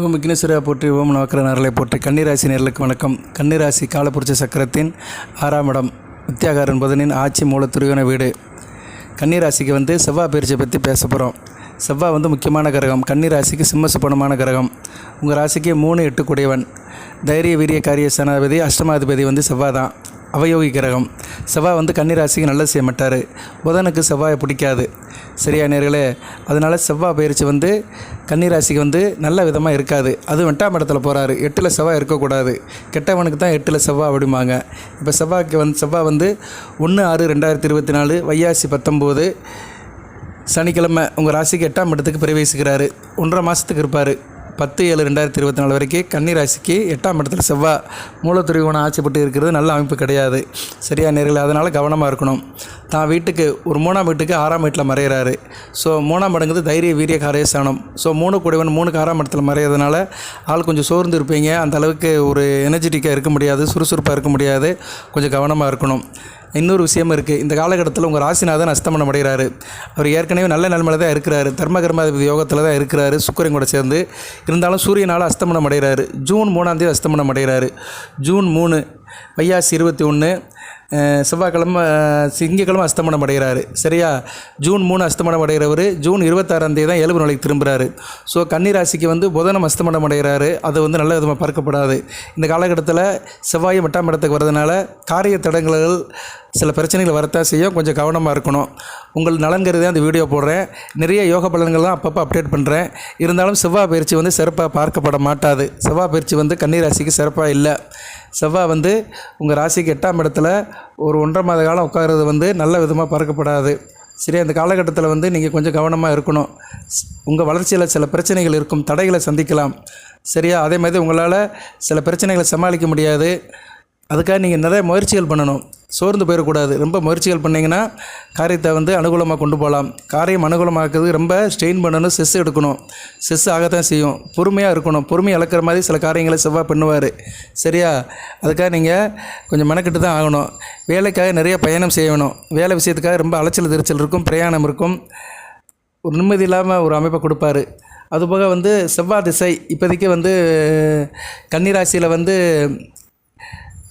ஓம் விக்னேஸ்வரா போற்றி ஓம் நவக்கர நரலை போற்றி. கன்னிராசி நேர்களுக்கு வணக்கம். கன்னிராசி காலப்புரிச்ச சக்கரத்தின் ஆறாம் இடம் வித்தியாகாரன் புதனின் ஆட்சி மூலத்துருவின வீடு. கன்னிராசிக்கு வந்து செவ்வாய் பயிற்சியை பற்றி பேச போகிறோம் செவ்வாய் வந்து முக்கியமான கிரகம். கன்னிராசிக்கு சிம்மசுப்பனமான கிரகம். உங்கள் ராசிக்கு மூணு எட்டு கூடியவன். தைரிய வீரிய காரிய சனாதிபதி அஷ்டமாதிபதி வந்து செவ்வாய் தான் அவயோகி கிரகம். செவ்வாய் வந்து கன்னிராசிக்கு நல்ல செய்ய மாட்டார். புதனுக்கு செவ்வாயை பிடிக்காது. சரியா நேர்களே? அதனால் செவ்வாய் பயிற்சி வந்து கன்னிராசிக்கு வந்து நல்ல விதமாக இருக்காது. அது வெட்டாம் இடத்துல போகிறாரு எட்டில் செவ்வாய் இருக்கக்கூடாது. கெட்டவனுக்கு தான் எட்டில் செவ்வாய் அப்படிம்பாங்க இப்போ செவ்வாய்க்கு வந்து செவ்வாய் வந்து ஒன்று ஆறு ரெண்டாயிரத்தி இருபத்தி நாலு வையாசி பத்தொம்போது சனிக்கிழமை உங்கள் ராசிக்கு எட்டாம் இடத்துக்கு பிரவேசிக்கிறாரு. ஒன்றரை மாதத்துக்கு இருப்பார். பத்து ஏழு ரெண்டாயிரத்தி இருபத்தி நாலு வரைக்கும் கன்னி ராசிக்கு எட்டாம் இடத்துல செவ்வாய் மூலத்துறைவனம் ஆட்சிப்பட்டு இருக்கிறது நல்ல அமைப்பு கிடையாது. சரியா நேரில் அதனால் கவனமாக இருக்கணும். தான் வீட்டுக்கு ஒரு மூணாம் வீட்டுக்கு ஆறாம் வீட்டில் மறையிறாரு. ஸோ மூணாம் இடங்கிறது தைரிய வீரிய காரியஸ்தானம். ஸோ மூணு கூடியவன் மூணுக்கு ஆறாம் இடத்துல மறையிறதுனால ஆள் கொஞ்சம் சோர்ந்து இருப்பீங்க. அந்த அளவுக்கு ஒரு எனர்ஜெட்டிக்காக இருக்க முடியாது சுறுசுறுப்பாக இருக்க முடியாது. கொஞ்சம் கவனமாக இருக்கணும். இன்னொரு விஷயம் இருக்குது இந்த காலகட்டத்தில் உங்கள் ராசிநாதன் அஸ்தமனம் அடைகிறாரு. அவர் ஏற்கனவே நல்ல நிலமையில் தான் இருக்கிறாரு. தர்ம கர்மாதிபதி யோகத்தில் தான் இருக்கிறாரு. சுக்கரன் கூட சேர்ந்து இருந்தாலும் சூரியனால் அஸ்தமனம் அடைகிறாரு. ஜூன் மூணாந்தேதி அஸ்தமனம் அடைகிறாரு. ஜூன் மூணு வையாசி இருபத்தி ஒன்று செவ்வாய்க்கிழமை திங்கக்கிழமை அஸ்தமனம் அடைகிறாரு. சரியா? ஜூன் மூணு அஸ்தமனம் அடைகிறவர் ஜூன் இருபத்தாறாம் தேதி தான் இயல்பு நிலைக்கு திரும்புகிறாரு ஸோ கன்னிராசிக்கு வந்து புதனம் அஸ்தமனம் அடைகிறாரு. அது வந்து நல்ல விதமாக பார்க்கப்படாது. இந்த காலகட்டத்தில் செவ்வாய் எட்டாம் இடத்துக்கு வரதுனால காரிய தடங்கல்கள் சில பிரச்சனைகள் வரத்தான் செய்யும். கொஞ்சம் கவனமாக இருக்கணும். உங்கள் நலன் கருதி அந்த வீடியோ போடுறேன். நிறைய யோக பலன்கள்லாம் அப்பப்போ அப்டேட் பண்ணுறேன் இருந்தாலும் செவ்வாய் பயிற்சி வந்து சிறப்பாக பார்க்கப்பட மாட்டாது. செவ்வாய் பயிற்சி வந்து கன்னிராசிக்கு சிறப்பாக இல்லை. செவ்வாய் வந்து உங்கள் ராசிக்கு எட்டாம் இடத்துல ஒரு ஒன்றரை மாத காலம் உட்கார்றது வந்து நல்ல விதமாக பார்க்கப்படாது. சரி அந்த காலகட்டத்தில் வந்து நீங்கள் கொஞ்சம் கவனமாக இருக்கணும். உங்கள் வளர்ச்சியில் சில பிரச்சனைகள் இருக்கும். தடைகளை சந்திக்கலாம். சரியா? அதே மாதிரி உங்களால் சில பிரச்சனைகளை சமாளிக்க முடியாது. அதுக்காக நீங்கள் நிறைய முயற்சிகள் பண்ணணும். சோர்ந்து போயிடக்கூடாது. ரொம்ப முயற்சிகள் பண்ணிங்கன்னா காரியத்தை வந்து அனுகூலமாக கொண்டு போகலாம். காரியம் அனுகூலமாக்குறது ரொம்ப ஸ்ட்ரெயின் பண்ணணும் செஸ் எடுக்கணும். செஸ் ஆகத்தான் செய்யும். பொறுமையாக இருக்கணும். பொறுமையை இழக்கிற மாதிரி சில காரியங்களை செவ்வாய் பண்ணுவார். சரியா? அதுக்காக நீங்கள் கொஞ்சம் மெனக்கிட்டு தான் ஆகணும். வேலைக்காக நிறைய பயணம் செய்யணும். வேலை விஷயத்துக்காக ரொம்ப அலைச்சல் திருச்சல் இருக்கும். பிரயாணம் இருக்கும். ஒரு நிம்மதி இல்லாமல் ஒரு அமைப்பை கொடுப்பாரு. அதுபோக வந்து செவ்வாய் திசை இப்போதைக்கு வந்து கன்னிராசியில் வந்து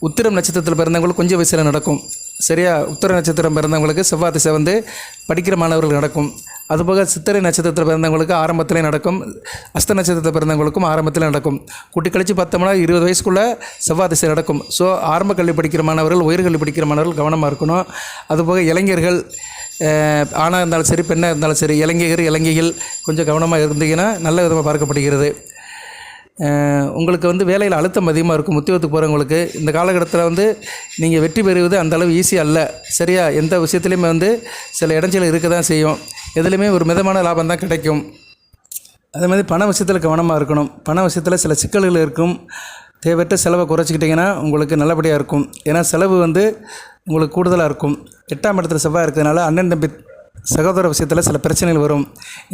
உத்திரம் நட்சத்திரத்தில் பிறந்தவங்களுக்கு கொஞ்சம் வயசில் நடக்கும். சரியா? உத்திர நட்சத்திரம் பிறந்தவங்களுக்கு செவ்வாய் திசை வந்து படிக்கிற மாணவர்கள் நடக்கும். அதுபோக சித்திரை நட்சத்திரத்தில் பிறந்தவங்களுக்கு ஆரம்பத்திலே நடக்கும். அஸ்த நட்சத்திரத்தில் பிறந்தவங்களுக்கும் ஆரம்பத்தில் நடக்கும். குட்டி கழிச்சு பார்த்தோம்னா இருபது வயசுக்குள்ளே செவ்வாய் திசை நடக்கும். ஸோ ஆரம்ப கல்வி படிக்கிற மாணவர்கள் உயர்கல்வி படிக்கிற மாணவர்கள் கவனமாக இருக்கணும். அதுபோக இளைஞர்கள் ஆணாக இருந்தாலும் சரி பெண்ணாக இருந்தாலும் சரி இளைஞர் இளைஞர்கள் கொஞ்சம் கவனமாக இருந்தீங்கன்னா நல்ல விதமாக பார்க்கப்படுகிறது. உங்களுக்கு வந்து வேலையில் அழுத்தம் அதிகமாக இருக்கும் உத்தியோகத்துக்கு போகிறவங்களுக்கு இந்த காலகட்டத்தில் வந்து நீங்கள் வெற்றி பெறுவது அந்தளவு ஈஸி அல்ல. சரியா? எந்த விஷயத்துலையுமே வந்து சில இடைஞ்சல் இருக்க தான் செய்யும். எதுலேயுமே ஒரு மிதமான லாபம் தான் கிடைக்கும். அதே மாதிரி பண விஷயத்தில் கவனமாக இருக்கணும். பண விஷயத்தில் சில சிக்கல்கள் இருக்கும். தேவையற்ற செலவை குறைச்சிக்கிட்டிங்கன்னா உங்களுக்கு நல்லபடியாக இருக்கும். ஏன்னா செலவு வந்து உங்களுக்கு கூடுதலாக இருக்கும். எட்டாம் இடத்துல செவ்வாய் இருக்கிறதுனால அண்ணன் தம்பி சகோதர விஷயத்தில் சில பிரச்சனைகள் வரும்.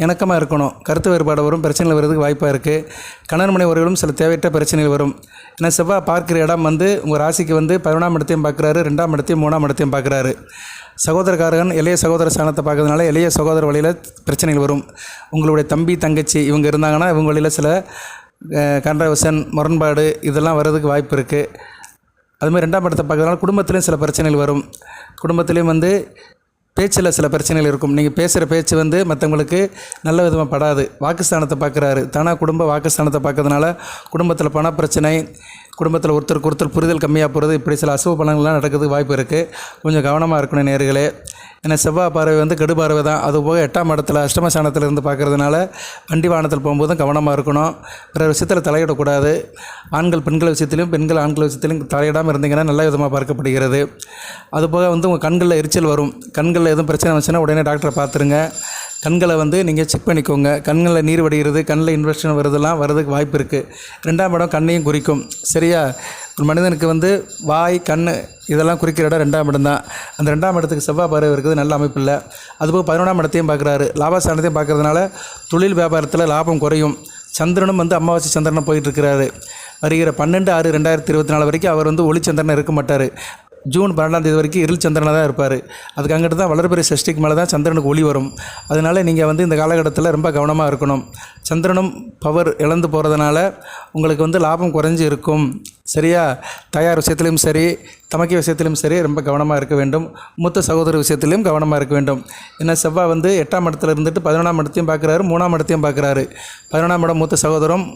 இணக்கமாக இருக்கணும். கருத்து வேறுபாடு வரும் பிரச்சனைகள் வர்றதுக்கு வாய்ப்பாக இருக்குது கணவன் மனை உறவுகளும் சில தேவையற்ற பிரச்சனைகள் வரும். ஏன்னா செவ்வாய் பார்க்குற இடம் வந்து உங்கள் ராசிக்கு வந்து பதினொன்றாம் இடத்தையும் பார்க்குறாரு ரெண்டாம் இடத்தையும் மூணாம் இடத்தையும் பார்க்குறாரு. சகோதரக்காரகன் இளைய சகோதர ஸ்தானத்தை பார்க்கறதுனால இளைய சகோதர வழியில் பிரச்சனைகள் வரும். உங்களுடைய தம்பி தங்கச்சி இவங்க இருந்தாங்கன்னா இவங்க வழியில் சில கண்டவசன் முரண்பாடு இதெல்லாம் வர்றதுக்கு வாய்ப்பு இருக்குது அதுமாதிரி ரெண்டாம் இடத்தை பார்க்கறதுனால குடும்பத்துலேயும் சில பிரச்சனைகள் வரும். குடும்பத்துலேயும் வந்து பேச்சில் சில பிரச்சனைகள் இருக்கும். நீங்கள் பேசுகிற பேச்சு வந்து மற்றவங்களுக்கு நல்ல விதமாக படாது. வாக்குஸ்தானத்தை பார்க்குறாரு. தானாக குடும்ப வாக்குஸ்தானத்தை பார்க்கறதுனால குடும்பத்தில் பண பிரச்சனை குடும்பத்தில் ஒருத்தருக்கு ஒருத்தர் புரிதல் கம்மியாக போகிறது இப்படி சில அசுவ பலன்கள்லாம் நடக்கிறதுக்கு வாய்ப்பு இருக்குது. கொஞ்சம் கவனமாக இருக்கணும் நேர்களே. ஏன்னா செவ்வாய் பார்வை வந்து கெடு பார்வை தான். அது போக எட்டாம் இடத்துல அஷ்டமசானத்தில் இருந்து பார்க்கறதுனால வண்டி வாகனத்தில் போகும்போதும் கவனமாக இருக்கணும். பிற விஷயத்தில் தலையிடக்கூடாது. ஆண்கள் பெண்கள் விஷயத்திலும் பெண்கள் ஆண்கள் விஷயத்திலும் தலையிடாமல் இருந்தீங்கன்னா நல்ல விதமாக பார்க்கப்படுகிறது. அதுபோக வந்து உங்கள் கண்களில் எரிச்சல் வரும். கண்களில் எதுவும் பிரச்சனை வந்துச்சுன்னா உடனே டாக்டரை பார்த்துருங்க. கண்களை வந்து நீங்கள் செக் பண்ணிக்கோங்க. கண்களில் நீர் வடிகிறது கண்ணில் இன்ஃபெக்ஷன் வருதெல்லாம் வரதுக்கு வாய்ப்பு இருக்குது ரெண்டாம் இடம் கண்ணையும் குறிக்கும். சரியா? ஒரு மனிதனுக்கு வந்து வாய் கண் இதெல்லாம் குறிக்கிற இடம் ரெண்டாம் இடம் தான். அந்த ரெண்டாம் இடத்துக்கு செவ்வாய் பறவை இருக்குது நல்ல அமைப்பு இல்லை. அதுபோக பதினொன்றாம் இடத்தையும் பார்க்குறாரு. லாபஸ்தானத்தையும் பார்க்கறதுனால தொழில் வியாபாரத்தில் லாபம் குறையும். சந்திரனும் வந்து அமாவாசை சந்திரனும் போயிட்டுருக்கிறாரு வருகிற பன்னெண்டு ஆறு ரெண்டாயிரத்தி இருபத்தி நாலு வரைக்கும் அவர் வந்து ஒளிச்சந்திரன் இருக்க மாட்டார். ஜூன் பன்னெண்டாம் தேதி வரைக்கும் இருள் சந்திரனாக தான் இருப்பார். அதுக்கு அங்கிட்டு தான் வளர்பிறை சஷ்டிக்கு மேலே தான் சந்திரனுக்கு ஒளி வரும். அதனால் நீங்கள் வந்து இந்த காலகட்டத்தில் ரொம்ப கவனமாக இருக்கணும். சந்திரனும் பவர் இழந்து போகிறதுனால உங்களுக்கு வந்து லாபம் குறைஞ்சி இருக்கும். சரியா? தயார் விஷயத்திலும் சரி தமக்கி விஷயத்திலும் சரி ரொம்ப கவனமாக இருக்க வேண்டும். மூத்த சகோதர விஷயத்திலையும் கவனமாக இருக்க வேண்டும். ஏன்னா செவ்வாய் வந்து எட்டாம் இடத்துல இருந்துட்டு பதினொன்றாம் இடத்தையும் பார்க்குறாரு மூணாம் இடத்தையும் பார்க்குறாரு. பதினொன்றாம் இடம் மூத்த சகோதரம்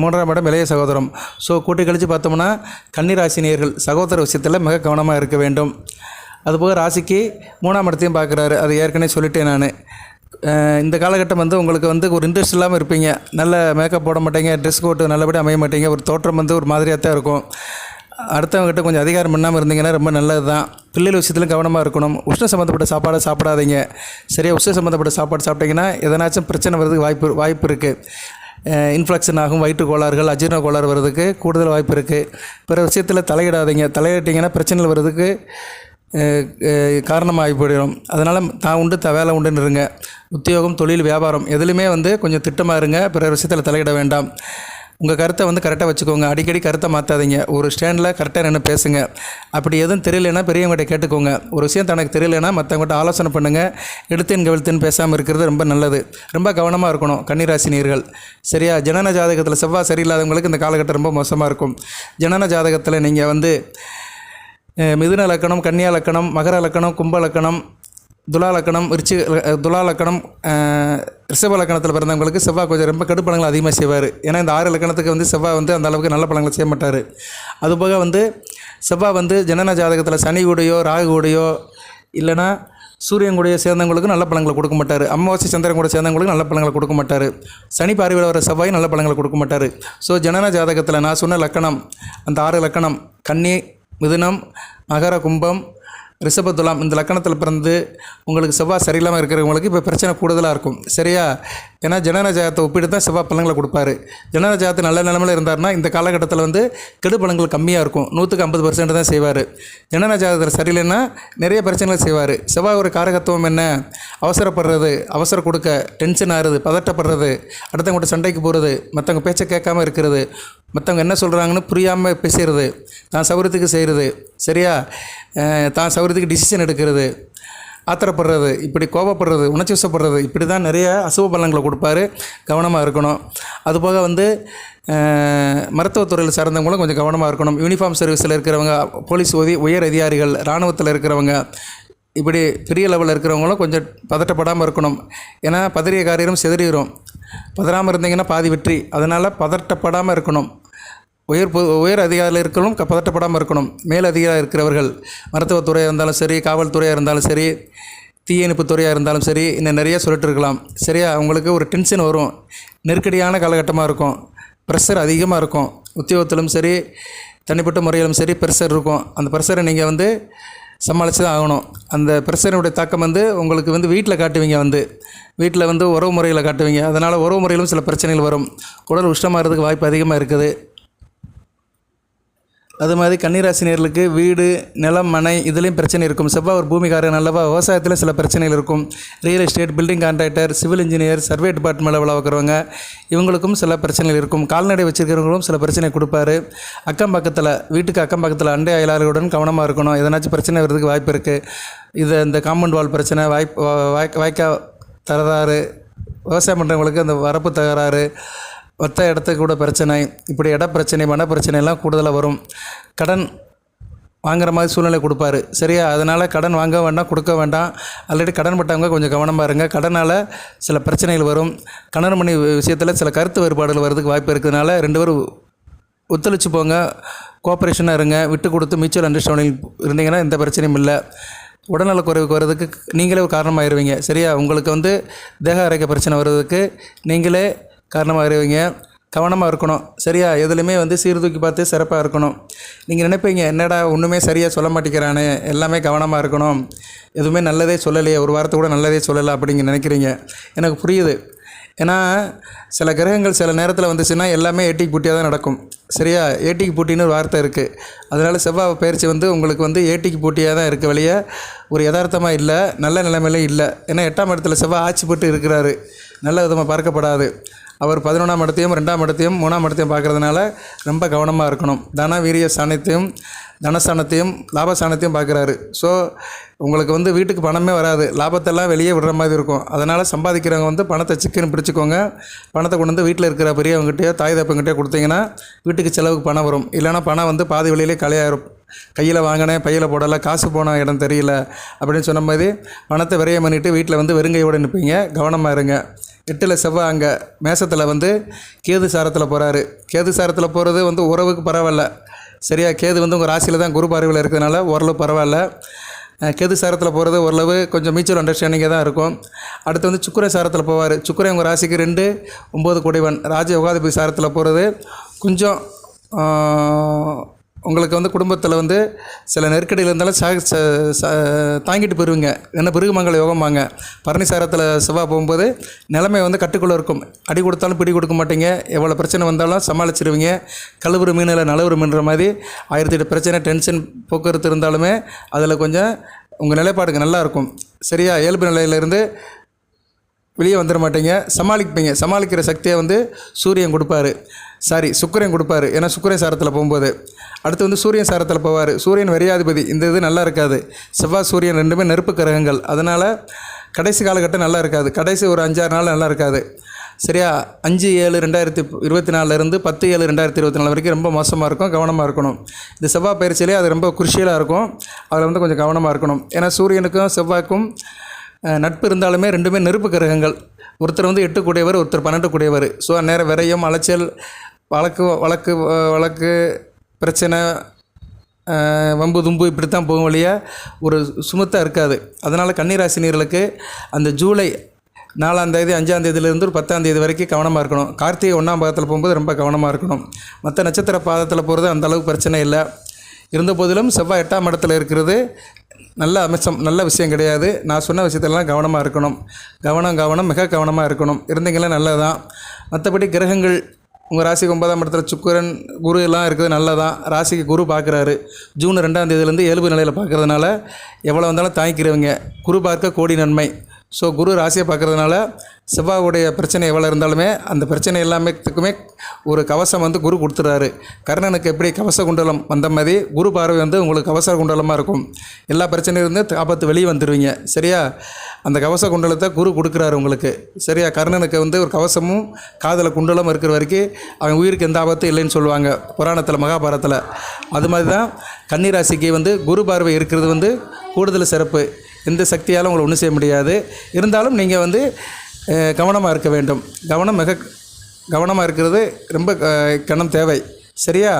மூன்றாம் இடம் இளைய சகோதரம். ஸோ கூட்டி கழித்து பார்த்தோம்னா கன்னிராசினியர்கள் சகோதர விஷயத்தில் மிக கவனமாக இருக்க வேண்டும். அதுபோக ராசிக்கு மூணாம் இடத்தையும் பார்க்குறாரு. அது ஏற்கனவே சொல்லிட்டேன் நான். இந்த காலகட்டம் வந்து உங்களுக்கு வந்து ஒரு இன்ட்ரெஸ்ட் இல்லாமல் இருப்பீங்க. நல்ல மேக்கப் போட மாட்டீங்க ட்ரெஸ் கோட்டு நல்லபடி அமைய மாட்டீங்க. ஒரு தோற்றம் வந்து ஒரு மாதிரியாக தான் இருக்கும். அடுத்தவங்ககிட்ட கொஞ்சம் அதிகாரம் பண்ணாமல் இருந்தீங்கன்னா ரொம்ப நல்லது தான் பிள்ளைகள் விஷயத்திலும் கவனமாக இருக்கணும். உஷ்ண சம்மந்தப்பட்ட சாப்பாடை சாப்பிடாதீங்க. சரியாக உஷ்ண சம்மந்தப்பட்ட சாப்பாடு சாப்பிட்டீங்கன்னா எதனாச்சும் பிரச்சனை வர்றதுக்கு வாய்ப்பு வாய்ப்பு இருக்குது இன்ஃப்ளக்ஷன் ஆகும் வயிற்று கோளாறுகள் அஜீரண கோளாறு வர்றதுக்கு கூடுதல் வாய்ப்பு இருக்குது பிற விஷயத்தில் தலையிடாதீங்க. தலையிட்டிங்கன்னா பிரச்சனைகள் வர்றதுக்கு காரணமாகி போயிடும். அதனால் தான் உண்டு த வேலை உண்டுன்னு இருங்க. உத்தியோகம் தொழில் வியாபாரம் எதுலையுமே வந்து கொஞ்சம் திட்டமாக இருங்க. பிற விஷயத்தில் தலையிட வேண்டாம். உங்கள் கருத்தை வந்து கரெக்டாக வச்சுக்கோங்க. அடிக்கடி கருத்தை மாற்றாதீங்க ஒரு ஸ்டாண்டில் கரெக்டாக நின்று பேசுங்க. அப்படி எதுவும் தெரியலனா பெரியவங்ககிட்ட கேட்டுக்கோங்க. ஒரு விஷயம் தனக்கு தெரியலனா மற்றவங்ககிட்ட ஆலோசனை பண்ணுங்கள் எடுத்தேன் கவிழ்த்துன்னு பேசாமல் இருக்கிறது ரொம்ப நல்லது. ரொம்ப கவனமாக இருக்கணும் கன்னிராசினியர்கள். சரியா? ஜனன ஜாதகத்தில் செவ்வாய் சரியில்லாதவங்களுக்கு இந்த காலகட்டம் ரொம்ப மோசமாக இருக்கும். ஜனன ஜாதகத்தில் நீங்கள் வந்து மிதுன லக்கணம் கன்னியா லக்கணம் மகர லக்கணம் கும்ப லக்கணம் துலாலக்கணம் ரிச்சி துலாலக்கணம் ரிஷப லக்கணத்தில் பிறந்தவங்களுக்கு செவ்வாய் கொஞ்சம் ரொம்ப கெடுப்பலங்களை அதிகமாக செய்வார். ஏன்னா இந்த ஆறு லக்கணத்துக்கு வந்து செவ்வாய் வந்து அந்த அளவுக்கு நல்ல பழங்களை செய்ய மாட்டார். அதுபோக வந்து செவ்வாய் வந்து ஜனன ஜாதகத்தில் சனி கூடையோ ராகு கூடையோ இல்லைன்னா சூரியன் கூட சேர்ந்தவங்களுக்கு நல்ல பழங்களை கொடுக்க மாட்டார். அமாவாசை சந்திரன் கூட சேர்ந்தவங்களுக்கு நல்ல பழங்களை கொடுக்க மாட்டார். சனி பார்வையில் வர செவ்வாய் நல்ல பழங்களை கொடுக்க மாட்டார். ஸோ ஜனன ஜாதகத்தில் நான் சொன்ன லக்கணம் அந்த ஆறு லக்கணம் கன்னி மிதுனம் மகர கும்பம் ரிஷபத்துலாம் இந்த லக்கணத்தில் பிறந்து உங்களுக்கு செவ்வாய் சரியில்லாமல் இருக்கிறவங்களுக்கு இப்போ பிரச்சனை கூடுதலாக இருக்கும். சரியா? ஏன்னா ஜனன ஜாகத்தை ஒப்பிட்டு தான் செவ்வாய் பழங்களை கொடுப்பாரு. ஜனன ஜாதகத்தை நல்ல நிலமையில் இருந்தாருன்னா இந்த காலகட்டத்தில் வந்து கெடு பழங்கள் கம்மியாக இருக்கும். நூற்றுக்கு ஐம்பது பர்சன்ட் தான் செய்வார். ஜனன ஜாதகத்தில் சரியில்லைன்னா நிறைய பிரச்சனைகள் செய்வார். செவ்வாய் ஒரு காரகத்துவம் என்ன? அவசரப்படுறது அவசரம் கொடுக்க டென்ஷன் ஆகிறது பதட்டப்படுறது அடுத்தவங்கள்ட்ட சண்டைக்கு போகிறது மற்றவங்க பேச்சை கேட்காம இருக்கிறது மற்றவங்க என்ன சொல்கிறாங்கன்னு புரியாமல் பேசுகிறது நான் சௌகரியத்துக்கு செய்கிறது சரியா? தான் சௌகரியத்துக்கு டிசிஷன் எடுக்கிறது ஆத்திரப்படுறது இப்படி கோபப்படுறது உணர்ச்சி வசப்படுறது இப்படி தான் நிறைய அசுப பலன்களை கொடுப்பாரு. கவனமாக இருக்கணும். அதுபோக வந்து மருத்துவத்துறையில் சார்ந்தவங்களும் கொஞ்சம் கவனமாக இருக்கணும். யூனிஃபார்ம் சர்வீஸில் இருக்கிறவங்க போலீஸ் உதவி உயர் அதிகாரிகள் இராணுவத்தில் இருக்கிறவங்க இப்படி பெரிய லெவலில் இருக்கிறவங்களும் கொஞ்சம் பதட்டப்படாமல் இருக்கணும். ஏன்னா பதறிய காரியம் செதறிடும் பதறாமல் இருந்தீங்கன்னா பாதி வெற்றி. அதனால் பதட்டப்படாமல் இருக்கணும். உயர் உயர் அதிகாரியில் இருக்கணும் பதட்டப்படாமல் இருக்கணும். மேல் அதிகாரியாக இருக்கிறவர்கள் மருத்துவத்துறையாக இருந்தாலும் சரி காவல்துறையாக இருந்தாலும் சரி தீயணைப்பு துறையாக இருந்தாலும் சரி இன்னும் நிறைய சொல்லிட்டு இருக்கலாம். சரியா? அவங்களுக்கு ஒரு டென்ஷன் வரும். நெருக்கடியான காலகட்டமாக இருக்கும். ப்ரெஷர் அதிகமாக இருக்கும். உத்தியோகத்திலும் சரி தனிப்பட்ட முறையிலும் சரி ப்ரெஷர் இருக்கும். அந்த ப்ரெஷரை நீங்கள் வந்து சமாளித்து தான் ஆகணும். அந்த பிரச்சனையுடைய தாக்கம் வந்து உங்களுக்கு வந்து வீட்டில் காட்டுவீங்க வந்து. வீட்டில் வந்து உறவு முறையில் காட்டுவீங்க. அதனால் உறவு முறையிலும் சில பிரச்சனைகள் வரும். உடல் உஷ்ணமாகிறதுக்கு வாய்ப்பு அதிகமாக இருக்குது. அது மாதிரி கன்னிராசினியர்களுக்கு வீடு நிலம் மனை இதுலேயும் பிரச்சனை இருக்கும். செவ்வாய் ஒரு பூமிக்காரன் நல்லவா? விவசாயத்தில் சில பிரச்சனைகள் இருக்கும். Real estate building contractor civil engineer survey டிபார்ட்மெண்ட்டில் வேலை பார்க்குறவங்க இவங்களுக்கும் சில பிரச்சனைகள் இருக்கும். கால்நடை வச்சுருக்கிறவங்களும் சில பிரச்சனை கொடுப்பாரு. அக்கம் பக்கத்தில் வீட்டுக்கு அக்கம் பக்கத்தில் அண்டை அயலாளர்களுடன் கவனமாக இருக்கணும். எதனாச்சும் பிரச்சனை வர்றதுக்கு வாய்ப்பு இருக்குது இது இந்த காம்பவுண்ட் வால் பிரச்சனை வாய்ப்பு வாய்க்கா வாய்க்கா தகராறு விவசாயம் பண்ணுறவங்களுக்கு அந்த வரப்பு தகராறு. ஒத்த இடத்துக்கு கூட பிரச்சனை இப்படி இட பிரச்சனை மன பிரச்சனை எல்லாம் கூடுதலாக வரும். கடன் வாங்குற மாதிரி சூழ்நிலை கொடுப்பாரு. சரியா? அதனால் கடன் வாங்க வேண்டாம் கொடுக்க வேண்டாம். ஆல்ரெடி கடன் பட்டவங்க கொஞ்சம் கவனமாக இருங்க. கடனால் சில பிரச்சனைகள் வரும். கணவன் மணி விஷயத்தில் சில கருத்து வேறுபாடுகள் வர்றதுக்கு வாய்ப்பு இருக்கிறதுனால ரெண்டு பேரும் ஒத்துழைச்சு போங்க. கோஆப்ரேஷனாக இருங்க. விட்டு கொடுத்து மியூச்சுவல் அண்டர்ஸ்டாண்டிங் இருந்தீங்கன்னா எந்த பிரச்சனையும் இல்லை. உடல்நலக்குறைவுக்கு வர்றதுக்கு நீங்களே ஒரு காரணமாயிருவீங்க. சரியா? உங்களுக்கு வந்து தேக அரைக்க பிரச்சனை வர்றதுக்கு நீங்களே காரணமாகிறவங்க கவனமாக இருக்கணும். சரியா? எதுலையுமே வந்து சீர்தூக்கி பார்த்து சிறப்பாக இருக்கணும். நீங்கள் நினைப்பீங்க என்னடா ஒன்றுமே சரியாக சொல்ல மாட்டேங்கிறானே. எல்லாமே கவனமாக இருக்கணும். எதுவுமே நல்லதே சொல்லலையே. ஒரு வாரத்தை கூட நல்லதே சொல்லலை அப்படிங்க நினைக்கிறீங்க. எனக்கு புரியுது. ஏன்னா சில கிரகங்கள் சில நேரத்தில் வந்துச்சுன்னா எல்லாமே ஏட்டிக்கு பூட்டியாக தான் நடக்கும். சரியா? ஏட்டிக்கு பூட்டின்னு ஒரு வார்த்தை இருக்குது அதனால் செவ்வாய் பயிற்சி வந்து உங்களுக்கு வந்து ஏட்டிக்கு பூட்டியாக தான் இருக்க வழியே ஒரு யதார்த்தமாக இல்லை நல்ல நிலைமையிலும் இல்லை. ஏன்னா எட்டாம் இடத்துல செவ்வாய் ஆட்சி போட்டு இருக்கிறாரு. நல்ல விதமாக பார்க்கப்படாது. அவர் பதினொன்றாம் இடத்தையும் ரெண்டாம் இடத்தையும் மூணாம் இடத்தையும் பார்க்கறதுனால ரொம்ப கவனமாக இருக்கணும். தன வீரிய ஸ்தானத்தையும் தனஸ்தானத்தையும் லாபஸ்தானத்தையும் பார்க்குறாரு. ஸோ உங்களுக்கு வந்து வீட்டுக்கு பணமே வராது. லாபத்தெல்லாம் வெளியே விடுற மாதிரி இருக்கும். அதனால் சம்பாதிக்கிறவங்க வந்து பணத்தை சிக்கன் பிடிச்சிக்கோங்க. பணத்தை கொண்டு வந்து வீட்டில் இருக்கிற பெரியவங்ககிட்டயோ தாய் தப்பங்கிட்டயோ கொடுத்தீங்கன்னா வீட்டுக்கு செலவுக்கு பணம் வரும். இல்லைன்னா பணம் வந்து பாதி வழியிலே கலையாயிரும். கையில் வாங்கினேன் பையில் போடலை காசு போன இடம் தெரியல அப்படின்னு சொன்ன மாதிரி பணத்தை விரையம் பண்ணிவிட்டு வீட்டில் வந்து வெறுங்கையோடு நிற்பீங்க. கவனமாக இருங்க. எட்டில் செவ்வாய் அங்கே மேசத்தில் வந்து கேது சாரத்தில் போகிறாரு கேது சாரத்தில் போகிறது வந்து உறவுக்கு பரவாயில்ல. சரியா கேது வந்து உங்கள் ராசியில் தான் குரு பார்வையில் இருக்கிறதுனால ஓரளவு பரவாயில்ல. கேது சாரத்தில் போகிறது ஓரளவு கொஞ்சம் மியூச்சுவல் அண்டர்ஸ்டாண்டிங்கே தான் இருக்கும். அடுத்து வந்து சுக்கிர சாரத்தில் போவார். சுக்கரை உங்கள் ராசிக்கு ரெண்டு ஒம்பது குடைவன். ராஜ யோகாதிபதி சாரத்தில் போகிறது கொஞ்சம் உங்களுக்கு வந்து குடும்பத்தில் வந்து சில நெருக்கடியில் இருந்தாலும் சா ச- ச- தாங்கிட்டு போயிருவீங்க. என்ன பிருகுமங்கல யோகமாங்க பரணிசாரத்தில் செவ்வாய் போகும்போது நிலைமை வந்து கட்டுக்குள்ளே இருக்கும். அடி கொடுத்தாலும் பிடி கொடுக்க மாட்டீங்க. எவ்வளோ பிரச்சனை வந்தாலும் சமாளிச்சிருவீங்க. கழுவுறு மீனில் நலவுறு மீன்ற மாதிரி ஆயிரத்தி எட்டு பிரச்சனை டென்ஷன் போக்குவரத்து இருந்தாலுமே அதில் கொஞ்சம் உங்கள் நிலைப்பாடுங்க நல்லாயிருக்கும் சரியா? இயல்பு நிலையிலேருந்து வெளியே வந்துட மாட்டீங்க. சமாளிப்பீங்க. சமாளிக்கிற சக்தியை வந்து சூரியன் கொடுப்பாரு. சாரி சுக்கரன் கொடுப்பாரு. ஏன்னா சுக்கிரன் சாரத்தில் போகும்போது அடுத்து வந்து சூரியன் சாரத்தில் போவார். சூரியன் வரியாதிபதி இந்த இது நல்லா இருக்காது. செவ்வாய் சூரியன் ரெண்டுமே நெருப்பு கிரகங்கள். அதனால் கடைசி காலகட்டம் நல்லா இருக்காது. கடைசி ஒரு அஞ்சாறு நாள் நல்லா இருக்காது. சரியா? அஞ்சு ஏழு ரெண்டாயிரத்தி இருபத்தி நாலுலேருந்து பத்து ஏழு ரெண்டாயிரத்தி இருபத்தி நாலு வரைக்கும் ரொம்ப மோசமாக இருக்கும் கவனமாக இருக்கணும். இந்த செவ்வாய் பயிற்சியிலே அது ரொம்ப குருஷியலாக இருக்கும். அதில் வந்து கொஞ்சம் கவனமாக இருக்கணும். ஏன்னா சூரியனுக்கும் செவ்வாய்க்கும் நட்பு இருந்தாலுமே ரெண்டுமே நெருப்பு கிரகங்கள். ஒருத்தர் வந்து எட்டு கூடியவர் ஒருத்தர் பன்னெண்டு கூடியவர் ஸோ நேரம் விரயம் அலைச்சல் வழக்கு வழக்கு வழக்கு பிரச்சனை வம்பு தும்பு இப்படி தான் போகும் வழியாக ஒரு சுமத்தாக இருக்காது. அதனால் கன்னிராசினியர்களுக்கு அந்த ஜூலை நாலாம் தேதி அஞ்சாம் தேதியிலேருந்து ஒரு பத்தாம் தேதி வரைக்கும் கவனமாக இருக்கணும். கார்த்திகை ஒன்றாம் பாதத்தில் போகும்போது ரொம்ப கவனமாக இருக்கணும். மற்ற நட்சத்திர பாதத்தில் போகிறது அந்த அளவுக்கு பிரச்சனை இல்லை. இருந்த போதிலும் செவ்வாய் எட்டாம் இடத்துல இருக்கிறது நல்ல அம்சம் நல்ல விஷயம் கிடையாது. நான் சொன்ன விஷயத்தெல்லாம் கவனமாக இருக்கணும். கவனம் கவனம் மிக கவனமாக இருக்கணும். இருந்தீங்களே நல்லதான் மற்றபடி கிரகங்கள் உங்கள் ராசிக்கு ஒன்பதாம் இடத்துல சுக்கிரன் குரு எல்லாம் இருக்குது நல்லதான் ராசிக்கு குரு பார்க்குறாரு. ஜூன் ரெண்டாம் தேதியிலேருந்து இயல்பு நிலையில் பார்க்குறதுனால எவ்வளோ வந்தாலும் தாங்கிக்கிறவங்க. குரு பார்க்க கோடி நன்மை. ஸோ குரு ராசியை பார்க்குறதுனால செவ்வாவுடைய பிரச்சனை எவ்வளோ இருந்தாலுமே அந்த பிரச்சனை எல்லாமேத்துக்குமே ஒரு கவசம் வந்து குரு கொடுத்துறாரு. கர்ணனுக்கு எப்படி கவச குண்டலம் வந்த மாதிரி குரு பார்வை வந்து உங்களுக்கு கவச குண்டலமாக இருக்கும். எல்லா பிரச்சனையும் இருந்து ஆபத்து வெளியே வந்துடுவீங்க சரியா? அந்த கவச குண்டலத்தை குரு கொடுக்குறாரு உங்களுக்கு. சரியா? கர்ணனுக்கு வந்து ஒரு கவசமும் காதில் குண்டலம் இருக்கிற வரைக்கும் அவன் உயிருக்கு எந்த ஆபத்தும் இல்லைன்னு சொல்லுவாங்க. புராணத்தில் மகாபாரதத்தில் அது மாதிரி தான் கன்னிராசிக்கு வந்து குரு பார்வை இருக்கிறது வந்து கூடுதல் சிறப்பு. எந்த சக்தியாலும் உங்களை ஒன்றும் செய்ய முடியாது. இருந்தாலும் நீங்கள் வந்து கவனமாக இருக்க வேண்டும். கவனம் மிக கவனமாக இருக்கிறது ரொம்ப கவனம் தேவை. சரியா?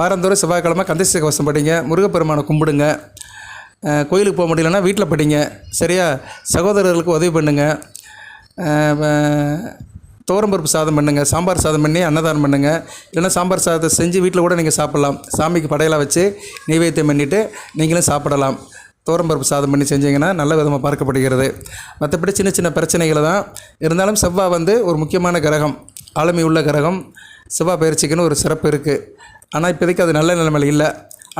வாரந்தோறும் செவ்வாய்க்கிழமை கந்தசை கவசம் படிங்க. முருகப்பெருமானை கும்பிடுங்க. கோயிலுக்கு போக முடியலன்னா வீட்டில் படிங்க. சரியா? சகோதரர்களுக்கு உதவி பண்ணுங்கள் துவரம்பருப்பு சாதம் பண்ணுங்கள் சாம்பார் சாதம் பண்ணி அன்னதானம் பண்ணுங்கள் இல்லைன்னா சாம்பார் சாதத்தை செஞ்சு வீட்டில் கூட நீங்கள் சாப்பிட்லாம். சாமிக்கு படையலாக வச்சு நெய்வேத்தியம் பண்ணிவிட்டு நீங்களும் சாப்பிடலாம். துவரம்பருப்பு சாதம் பண்ணி செஞ்சிங்கன்னா நல்ல விதமாக பார்க்கப்படுகிறது. மற்றபடி சின்ன சின்ன பிரச்சனைகளை தான் இருந்தாலும் செவ்வாய் வந்து ஒரு முக்கியமான கிரகம். ஆளுமை உள்ள கிரகம். செவ்வாய் பயிற்சிக்குன்னு ஒரு சிறப்பு இருக்குது ஆனால் இப்போதைக்கு அது நல்ல நிலைமையில் இல்லை.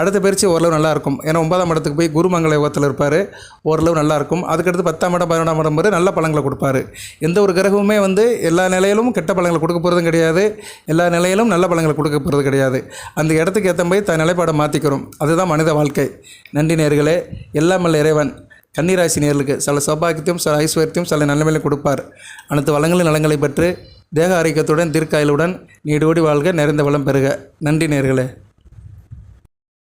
அடுத்த பயிற்சி ஓரளவு நல்லாயிருக்கும். ஏன்னா ஒன்பதாம் இடத்துக்கு போய் குருமங்கல யோகத்தில் இருப்பார். ஓரளவு நல்லா இருக்கும் அதுக்கடுத்து பத்தாம் இடம் பதினொன்றாம் இடம் வரை நல்ல பழங்களை கொடுப்பாரு. எந்த ஒரு கிரகமுமே வந்து எல்லா நிலையிலும் கெட்ட பழங்களை கொடுக்க போகிறதும் கிடையாது. எல்லா நிலையிலும் நல்ல பழங்களை கொடுக்க போகிறது கிடையாது. அந்த இடத்துக்கு ஏற்ற மாதிரி தன் நிலைப்பாடை மாற்றிக்கிறோம் அதுதான் மனித வாழ்க்கை. நன்றி நேர்களே. எல்லாம் மல்ல இறைவன். கன்னிராசி நேர்களுக்கு சில சௌபாகியத்தையும் சில ஐஸ்வர்யத்தையும் சில நன்மைகளையும் கொடுப்பார். அனைத்து வளங்களின் நலங்களை பெற்று தேக ஆரோக்கியத்துடன் தீர்க்காயலுடன் நீடோடி வாழ்க நிறைந்த வளம் பெறுக. நன்றி நேர்களே.